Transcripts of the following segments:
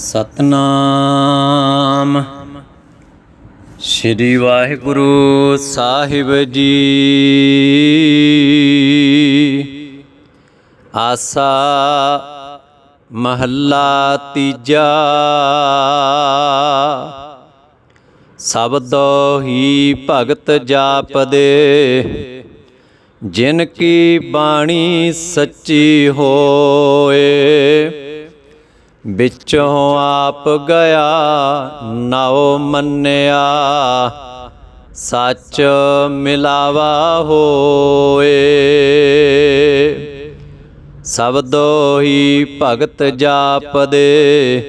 ਸਤਨਾਮ। ਸ੍ਰੀ ਵਾਹਿਗੁਰੂ ਸਾਹਿਬ ਜੀ। ਆਸਾ ਮਹੱਲਾ ਤੀਜਾ। ਸਬਦੋ ਹੀ ਭਗਤ ਜਾਪਦੇ। ਜਿਨ ਕੀ ਬਾਣੀ ਸੱਚੀ ਹੋਏ। ਵਿੱਚੋਂ ਆਪ ਗਿਆ ਨਾਉ ਮੰਨਿਆ। ਸੱਚ ਮਿਲਾਵਾ ਹੋਏ। ਸਬਦੋ ਹੀ ਭਗਤ ਜਾਪਦੇ,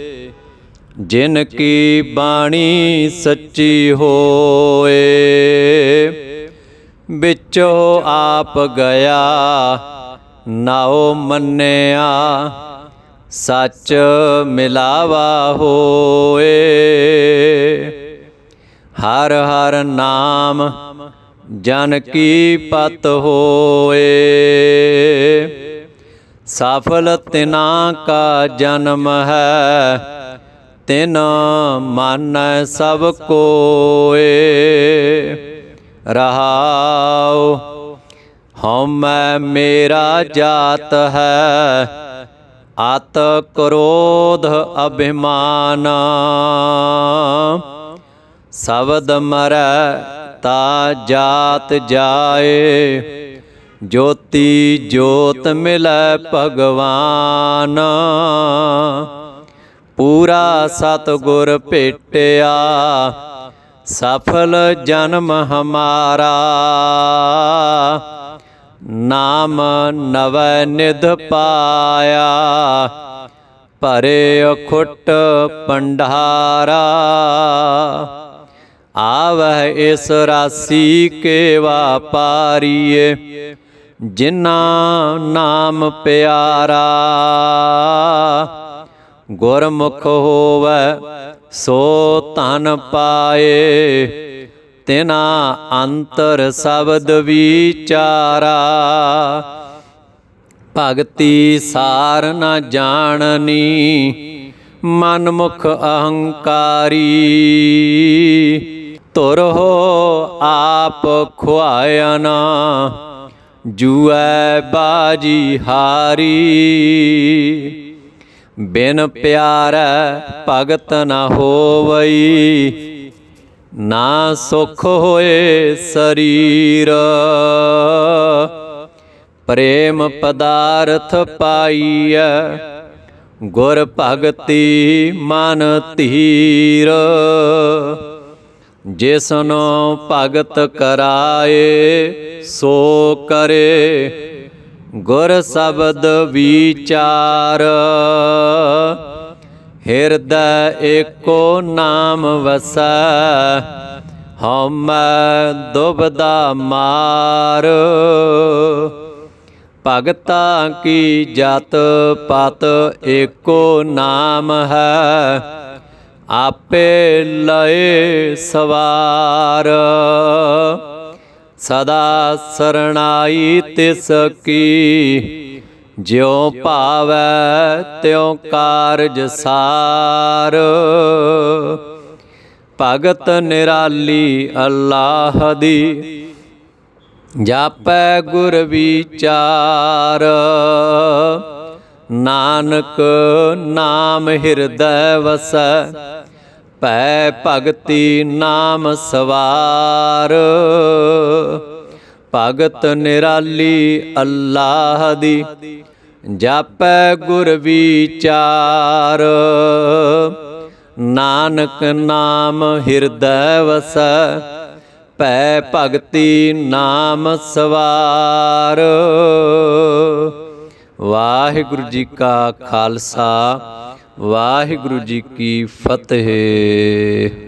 ਜਿਨ ਕੀ ਬਾਣੀ ਸੱਚੀ ਹੋਏ। ਵਿੱਚੋਂ ਆਪ ਗਿਆ ਨਾਉ ਮੰਨਿਆ। ਸੱਚ ਮਿਲਾਵਾ ਹੋਏ। ਹਰ ਹਰ ਨਾਮ ਜਨ ਕੀ ਪਤ ਹੋਏ। ਸਫਲ ਤਿਨਾ ਕਾ ਜਨਮ ਹੈ, ਤਿਨ ਮਨ ਸਭ ਕੋਏ। ਰਹਾਉ ਹਉਮੈ ਮੇਰਾ ਜਾਤ ਹੈ ਆਤ ਕ੍ਰੋਧ ਅਭਿਮਾਨ। ਸ਼ਬਦ ਮਰੈ ਤਾ ਜਾਤ ਜਾਏ, ਜੋਤੀ ਜੋਤ ਮਿਲੈ ਭਗਵਾਨ। ਪੂਰਾ ਸਤਗੁਰ ਭੇਟਿਆ, ਸਫਲ ਜਨਮ ਹਮਾਰਾ। ਨਾਮ ਨਵੈ ਨਿਧ ਪਾਇਆ, ਭਰੇ ਖੁੱਟ ਪੰਡਾਰਾ ਆਵਹਿ ਇਸ ਰਾਸੀ ਕੇ ਵਾਪਾਰੀਏ ਜਿਨਾ ਨਾਮ ਪਿਆਰਾ। ਗੁਰਮੁਖ ਹੋਵੇ ਸੋ ਧਨ ਪਾਏ ਤਿਨਾ ਅੰਤਰ ਸ਼ਬਦ ਵਿਚਾਰਾ। ਭਗਤੀ ਸਾਰ ਨ ਜਾਣਨੀ, ਮਨਮੁਖ ਅਹੰਕਾਰੀ। ਤੁਰ ਹੋ ਆਪ ਖੁਆਇਆ ਨਾ ਜੂਐ ਬਾਜੀ ਹਾਰੀ। ਬਿਨ ਪਿਆਰ ਭਗਤ ਨਾ ਹੋਵਈ ਨਾ ਸੁਖ ਹੋਏ ਸਰੀਰ। ਪ੍ਰੇਮ ਪਦਾਰਥ ਪਾਈਐ, ਗੁਰ ਭਗਤੀ ਮਨ ਧੀਰ। ਜਿਸਨੋ ਭਗਤ ਕਰਾਏ, ਸੋ ਕਰੇ, ਗੁਰ ਸ਼ਬਦ ਵਿਚਾਰ। ਹਿਰਦੈ ਏਕੋ ਨਾਮ ਵਸੈ, ਹਉਮੈ ਦੁਬਦਾ ਮਾਰ। ਭਗਤਾ ਕੀ ਜਤ ਪਤ ਏਕੋ ਨਾਮ ਹੈ, ਆਪੇ ਲਏ ਸਵਾਰ। ਸਦਾ ਸਰਣਾਈ ਤਿਸ ਕੀ ਜਿਉ ਭਾਵੈ ਤਿਉ ਕਾਰਜ ਸਾਰ। ਭਗਤ ਨਿਰਾਲੀ ਅੱਲਾਹ ਦੀ ਜਾਪੈ ਗੁਰ ਵਿਚਾਰ। ਨਾਨਕ ਨਾਮ ਹਿਰਦੈ ਵਸੈ, ਭੈ ਭਗਤੀ ਨਾਮ ਸਵਾਰ। ਭਗਤ ਨਿਰਾਲੀ ਅੱਲਾਹ ਦੀ, ਜਾਪੈ ਗੁਰ ਵਿਚਾਰ। ਨਾਨਕ ਨਾਮ ਹਿਰਦੈ ਵਸੈ, ਭੈ ਭਗਤੀ ਨਾਮ ਸਵਾਰ। ਵਾਹਿਗੁਰੂ ਜੀ ਕਾ ਖਾਲਸਾ, ਵਾਹਿਗੁਰੂ ਜੀ ਕੀ ਫਤਿਹ।